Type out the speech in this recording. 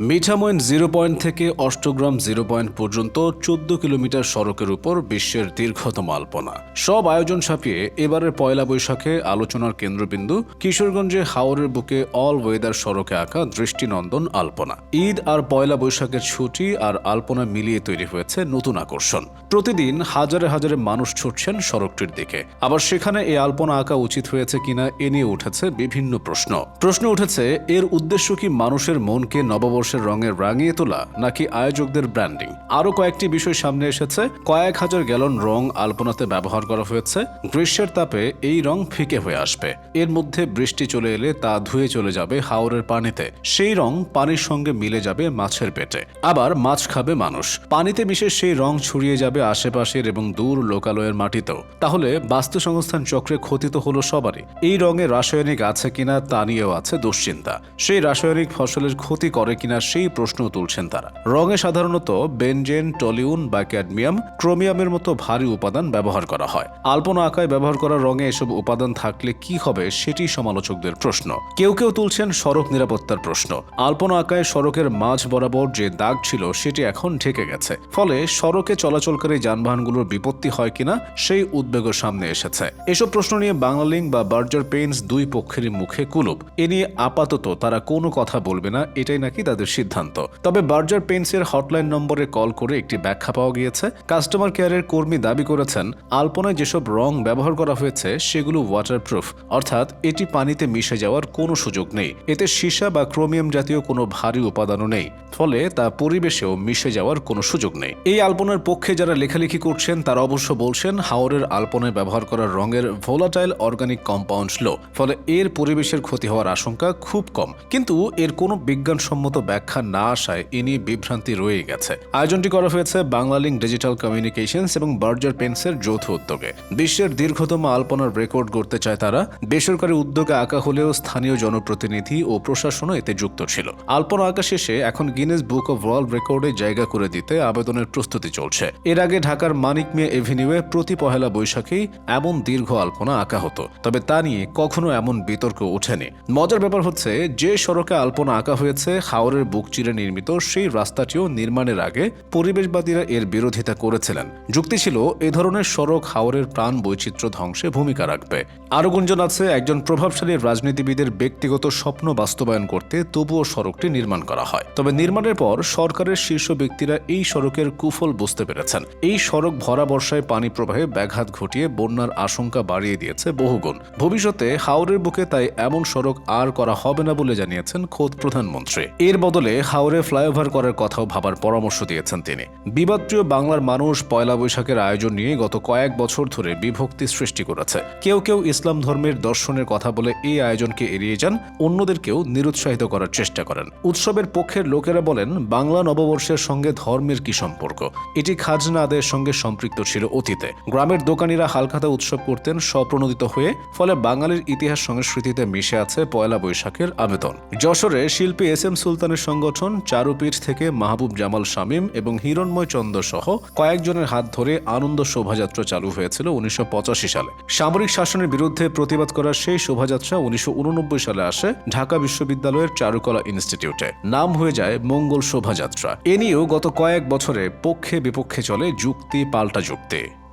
Mithamain zero point থেকে Austagram zero point পর্যন্ত চোদ্দ কিলোমিটার সড়কের উপর বিশ্বের দীর্ঘতম আলপনা। সব আয়োজন ছাপিয়ে এবারের পয়লা বৈশাখে আলোচনার কেন্দ্রবিন্দু কিশোরগঞ্জে হাওরের বুকে অল ওয়েদার সড়কে আঁকা দৃষ্টিনন্দন আলপনা। ঈদ আর পয়লা বৈশাখের ছুটি আর আলপনা মিলিয়ে তৈরি হয়েছে নতুন আকর্ষণ। প্রতিদিন হাজারে হাজারে মানুষ ছুটছেন সড়কটির দিকে। আবার সেখানে এই আলপনা আঁকা উচিত হয়েছে কিনা এ নিয়ে উঠেছে বিভিন্ন প্রশ্ন। প্রশ্ন উঠেছে, এর উদ্দেশ্য কি মানুষের মনকে নববর্ষের রঙে রাঙিয়ে তোলা নাকি আয়োজকদের ব্র্যান্ডিং আরও কয়েকটি বিষয় সামনে এসেছে। কয়েক হাজার গ্যালন রং আলপনাতে ব্যবহার করা হয়েছে। গ্রীষ্মের তাপে এই রং ফিকে হয়ে আসবে। এর মধ্যে বৃষ্টি চলে এলে তা ধুয়ে চলে যাবে হাওরের পানিতে। সেই রং পানির সঙ্গে মিলে যাবে মাছের পেটে। আবার মাছ খাবে মানুষ। পানিতে মিশে সেই রং ছড়িয়ে যাবে আশেপাশের এবং দূর লোকালয়ের মাটিতেও। তাহলে বাস্তু সংস্থান চক্রে ক্ষতি তো হলো সবারই। এই রঙে রাসায়নিক আছে কিনা তা নিয়েও আছে দুশ্চিন্তা। সেই রাসায়নিক ফসলের ক্ষতি করে কিনা সেই প্রশ্ন তুলছেন তারা। রঙে সাধারণত বেনজেন, টলিউন বা ক্যাডমিয়াম ক্রোমিয়ামের মতো ভারী উপাদান ব্যবহার করা হয়। আলপনা আঁকায় ব্যবহার করা রঙে এসব উপাদান থাকলে কি হবে সেটি সমালোচকদের প্রশ্ন। কেউ কেউ তুলছেন সড়ক নিরাপত্তার প্রশ্ন। আলপনা আঁকায় সড়কের মাঝ বরাবর যে দাগ ছিল সেটি এখন ঢেকে গেছে। ফলে সড়কে চলাচলকারী যানবাহনগুলোর বিপত্তি হয় কিনা সেই উদ্বেগও সামনে এসেছে। এসব প্রশ্ন নিয়ে বাংলালিং বা বার্জার পেইন্স দুই পক্ষেরই মুখে কুলুপ। এ নিয়ে আপাতত তারা কোনো কথা বলবে না, এটাই নাকি তাদের সিদ্ধান্ত। তবে বার্জার পেইন্টসের হটলাইন নম্বরে কল করে একটি ব্যাখ্যা পাওয়া গিয়েছে। কাস্টমার কেয়ারের কর্মী দাবি করেছেন, আলপনায় যেসব রং ব্যবহার করা হয়েছে, সেগুলো ওয়াটারপ্রুফ অর্থাৎ এটি পানিতে মিশে যাওয়ার কোনো সুযোগ নেই। এতে সীসা বা ক্রোমিয়াম জাতীয় কোনো ভারী উপাদানও নেই। ফলে তা পরিবেশেও মিশে যাওয়ার কোনো সুযোগ নেই। এই আলপনার পক্ষে যারা লেখালেখি করছেন, তারা অবশ্য বলছেন, হাওরের আলপনায় ব্যবহার করা রঙের ভোলাটাইল অর্গানিক কম্পাউন্ড লো। ফলে এর পরিবেশের ক্ষতি হওয়ার আশঙ্কা খুব কম। কিন্তু এর কোনো বিজ্ঞানসম্মত ব্যাখ্যা না আসায় নিয়ে বিভ্রান্তি রয়ে গেছে। আয়োজনটি করা হয়েছে বাংলালিং ডিজিটাল কমিউনিকেশনস এবং বার্জার পেন্সের যৌথ উদ্যোগে। বিশ্বের দীর্ঘতম আলপনার রেকর্ড করতে চায় তারা। বেসরকারি উদ্যোগে আঁকা হলেও স্থানীয় জনপ্রতিনিধি ও প্রশাসনও এতে যুক্ত ছিল। আলপনা আঁকা শেষে এখন গিনেস বুক অব ওয়ার্ল্ড রেকর্ডে জায়গা করে দিতে আবেদনের প্রস্তুতি চলছে। এর আগে ঢাকার মানিক মিয়া এভিনিউয়ে প্রতি পহেলা বৈশাখেই এমন দীর্ঘ আলপনা আঁকা হতো। তবে তা নিয়ে কখনো এমন বিতর্ক ওঠেনি। মজার ব্যাপার হচ্ছে, যে সড়কে আলপনা আঁকা হয়েছে, হাওরের বুক চিরে নির্মিত সেই রাস্তাটিও নির্মাণের আগে পরিবেশবাদীরা এর বিরোধিতা করেছিলেন। যুক্তি ছিল, এ ধরনের সড়ক হাওরের প্রাণ বৈচিত্র্য ধ্বংসে ভূমিকা রাখবে। আরও গুঞ্জন আছে, একজন প্রভাবশালী রাজনীতিবিদের ব্যক্তিগত স্বপ্ন বাস্তবায়ন করতে তবুও সড়কটি নির্মাণ করা হয়। তবে নির্মাণের পর সরকারের শীর্ষ ব্যক্তিরা এই সড়কের কুফল বুঝতে পেরেছেন। এই সড়ক ভরা বর্ষায় পানি প্রবাহে ব্যাঘাত ঘটিয়ে বন্যার আশঙ্কা বাড়িয়ে দিয়েছে বহুগুণ। ভবিষ্যতে হাওরের বুকে তাই এমন সড়ক আর করা হবে না বলে জানিয়েছেন খোদ প্রধানমন্ত্রী। এর বদলে হাওরে ফ্লাইওভার করার কথাও ভাবার পরামর্শ দিয়েছেন তিনি। বিবাদপ্রিয় বাংলার মানুষ পয়লা বৈশাখের আয়োজন নিয়ে গত কয়েক বছর ধরে বিভক্তি সৃষ্টি করেছে। কেউ কেউ ইসলাম ধর্মের দর্শনের কথা বলে এই আয়োজনকে এড়িয়ে যান, অন্যদেরকেও নিরুৎসাহিত করার চেষ্টা করেন। উৎসবের পক্ষের লোকেরা বলেন, বাংলা নববর্ষের সঙ্গে ধর্মের কি সম্পর্ক? এটি খাজনা আদায়ের সঙ্গে সম্পৃক্ত ছিল অতীতে। গ্রামের দোকানিরা হালখাতা উৎসব করতেন স্বপ্রণোদিত হয়ে, ফলে বাঙালির ইতিহাস সংস্কৃতিতে মিশে আছে পয়লা বৈশাখের আবেদন। যশোরে শিল্পী এস এম সুলতানের সংগঠন, চারুপীঠ থেকে মাহবুব জামাল শামীম এবং হিরণময় চন্দ্র সহ কয়েকজনের হাত ধরে আনন্দ শোভাযাত্রা চালু হয়েছিল উনিশশো পঁচাশি সালে। সামরিক শাসনের বিরুদ্ধে প্রতিবাদ করার সেই শোভাযাত্রা উনিশশো উননব্বই সালে আসে ঢাকা বিশ্ববিদ্যালয়ের চারুকলা ইনস্টিটিউটে। নাম হয়ে যায় মঙ্গল শোভাযাত্রা। এ নিয়েও গত কয়েক বছরে পক্ষে বিপক্ষে চলে যুক্তি, পাল্টা যুক্তি।